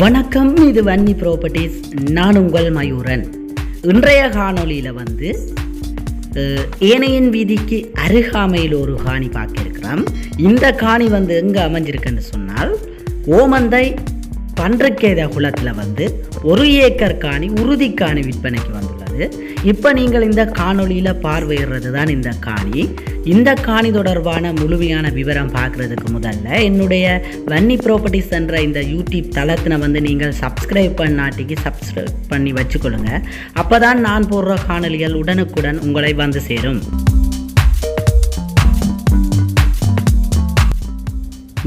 வணக்கம் இது வன்னி ப்ராப்பர்ட்டிஸ் நான் உங்கள் மயூரன். இன்றைய காணொலியில் வந்து ஏனையின் ஏனையன் வீதிக்கு அருகாமையில் ஒரு காணி பார்க்கிருக்கிறோம். இந்த காணி வந்து எங்கே அமைஞ்சிருக்குன்னு சொன்னால் ஓமந்தை பன்றுக்கேத குளத்தில் வந்து ஒரு ஏக்கர் காணி உறுதி காணி விற்பனைக்கு வந்துள்ளது. இப்போ நீங்கள் இந்த காணொளியில் பார்வையிடுறது தான் இந்த காணி. இந்த காணி தொடர்பான முழுமையான விவரம் பார்க்குறதுக்கு முதல்ல என்னுடைய வன்னி ப்ராப்பர்ட்டிஸ் என்ற இந்த யூடியூப் தளத்தினை வந்து நீங்கள் சப்ஸ்கிரைப் பண்ணாட்டிக்கு சப்ஸ்கிரைப் பண்ணி வச்சுக்கொள்ளுங்க. அப்போ தான் நான் போடுற காணொளிகள் உடனுக்குடன் உங்களை வந்து சேரும்.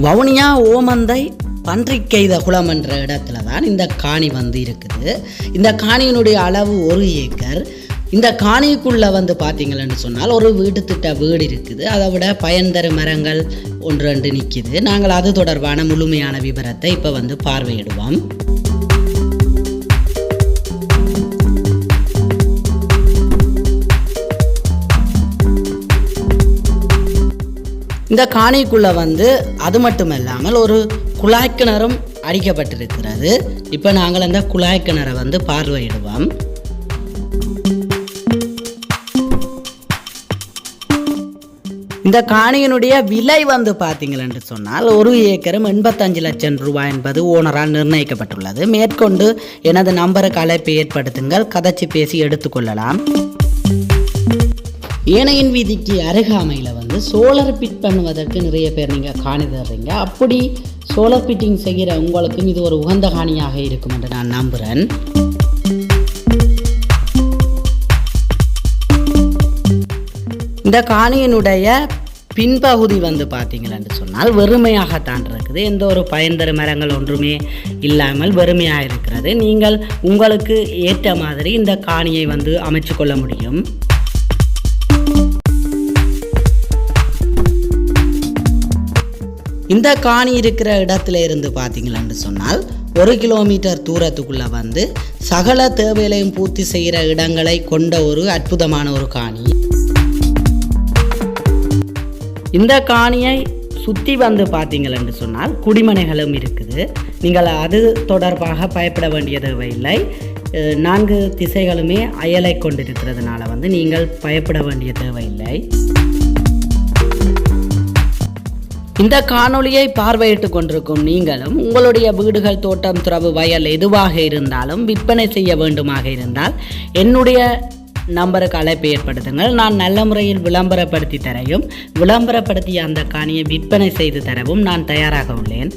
வவுனியா ஓமந்தை பன்றிக்கைத குளம் என்ற இடத்துல தான் இந்த காணி வந்து இருக்குது. இந்த காணியினுடைய அளவு ஒரு ஏக்கர். இந்த காணிக்குள்ளே வந்து பார்த்தீங்களன்னு சொன்னால் ஒரு வீட்டு திட்ட வீடு இருக்குது. அதை விட பயன் தரும் மரங்கள் ஒன்று ரெண்டு நிற்கிது நாங்கள் அது தொடர்பான முழுமையான விவரத்தை இப்போ வந்து பார்வையிடுவோம். இந்த காணிக்குள்ளே வந்து அது மட்டும் இல்லாமல் ஒரு குழாய் கிணறும் அடிக்கப்பட்டிருக்கிறது. இப்போ நாங்கள் அந்த குழாய் கிணறை வந்து பார்வையிடுவோம். இந்த காணியினுடைய விலை வந்து பார்த்தீங்களென்று சொன்னால் ஒரு ஏக்கரும் எண்பத்தஞ்சு லட்சம் ரூபாய் என்பது ஓனரால் நிர்ணயிக்கப்பட்டுள்ளது. மேற்கொண்டு எனது நம்பருக்கு அழைப்பை ஏற்படுத்துங்கள். கதைச்சி பேசி எடுத்துக்கொள்ளலாம் ஏனையின் வீதிக்கு அருகாமையில் வந்து சோலார் பிட் பண்ணுவதற்கு நிறைய பேர் நீங்கள் காணி தர்றீங்க. அப்படி சோலார் ஃபிட்டிங் செய்கிற உங்களுக்கும் இது ஒரு உகந்த காணியாக இருக்கும் என்று நான் நம்புகிறேன் இந்த காணியினுடைய பின்பகுதி வந்து பார்த்தீங்களன்னு சொன்னால் வெறுமையாகத்தான் இருக்குது. எந்த ஒரு பயன்தரும் மரங்கள் ஒன்றுமே இல்லாமல் வெறுமையாக இருக்கிறது. நீங்கள் உங்களுக்கு ஏற்ற மாதிரி இந்த காணியை வந்து அமைச்சு கொள்ள முடியும். இந்த காணி இருக்கிற இடத்துல இருந்து பார்த்தீங்களான்னு சொன்னால் ஒரு கிலோமீட்டர் தூரத்துக்குள்ளே வந்து சகல தேவைகளையும் பூர்த்தி செய்கிற இடங்களை கொண்ட ஒரு அற்புதமான ஒரு காணி. இந்த காணியை சுற்றி வந்து பார்த்தீங்களன்னு சொன்னால் குடிமனைகளும் இருக்குது. நீங்கள் அது தொடர்பாக பயப்பட வேண்டிய தேவையில்லை நான்கு திசைகளுமே அயலை கொண்டிருக்கிறதுனால வந்து நீங்கள் பயப்பட வேண்டிய தேவையில்லை. இந்த காணொளியை பார்வையிட்டு கொண்டிருக்கும் நீங்களும் உங்களுடைய வீடுகள் தோட்டம் துறவு வயல் எதுவாக இருந்தாலும் விற்பனை செய்ய வேண்டுமாக இருந்தால் என்னுடைய நம்பருக்கு அழைப்பு ஏற்படுத்துங்கள். நான் நல்ல முறையில் விளம்பரப்படுத்தி தரையும் விளம்பரப்படுத்திய அந்த காணியை விற்பனை செய்து தரவும் நான் தயாராக உள்ளேன்.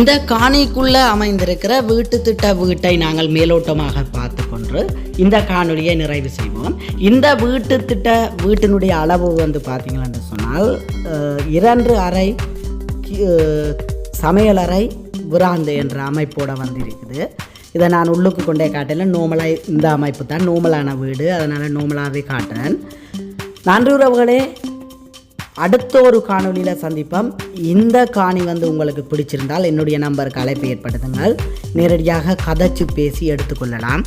இந்த காணிக்குள்ளே அமைந்திருக்கிற வீட்டு திட்ட வீட்டை நாங்கள் மேலோட்டமாக பார்த்து கொண்டு இந்த காணொலியை நிறைவு செய்வோம். இந்த வீட்டு திட்ட வீட்டினுடைய அளவு வந்து பார்த்தீங்கன்னு சொன்னால் இரண்டு அறை சமையலறை விராந்து என்ற அமைப்போடு வந்து இருக்குது இதை நான் உள்ளுக்கு கொண்டே காட்டல. நோமலாக இந்த அமைப்பு தான். நோமலான வீடு. அதனால் நோமலாகவே காட்டுறேன். நன்றி உறவுகளே. அடுத்த ஒரு காணொளியில் சந்திப்போம். இந்த காணி வந்து உங்களுக்கு பிடிச்சிருந்தால் என்னுடைய நம்பருக்கு அழைப்பு ஏற்படுத்துங்கள். நேரடியாக கதைச்சு பேசி எடுத்துக்கொள்ளலாம்.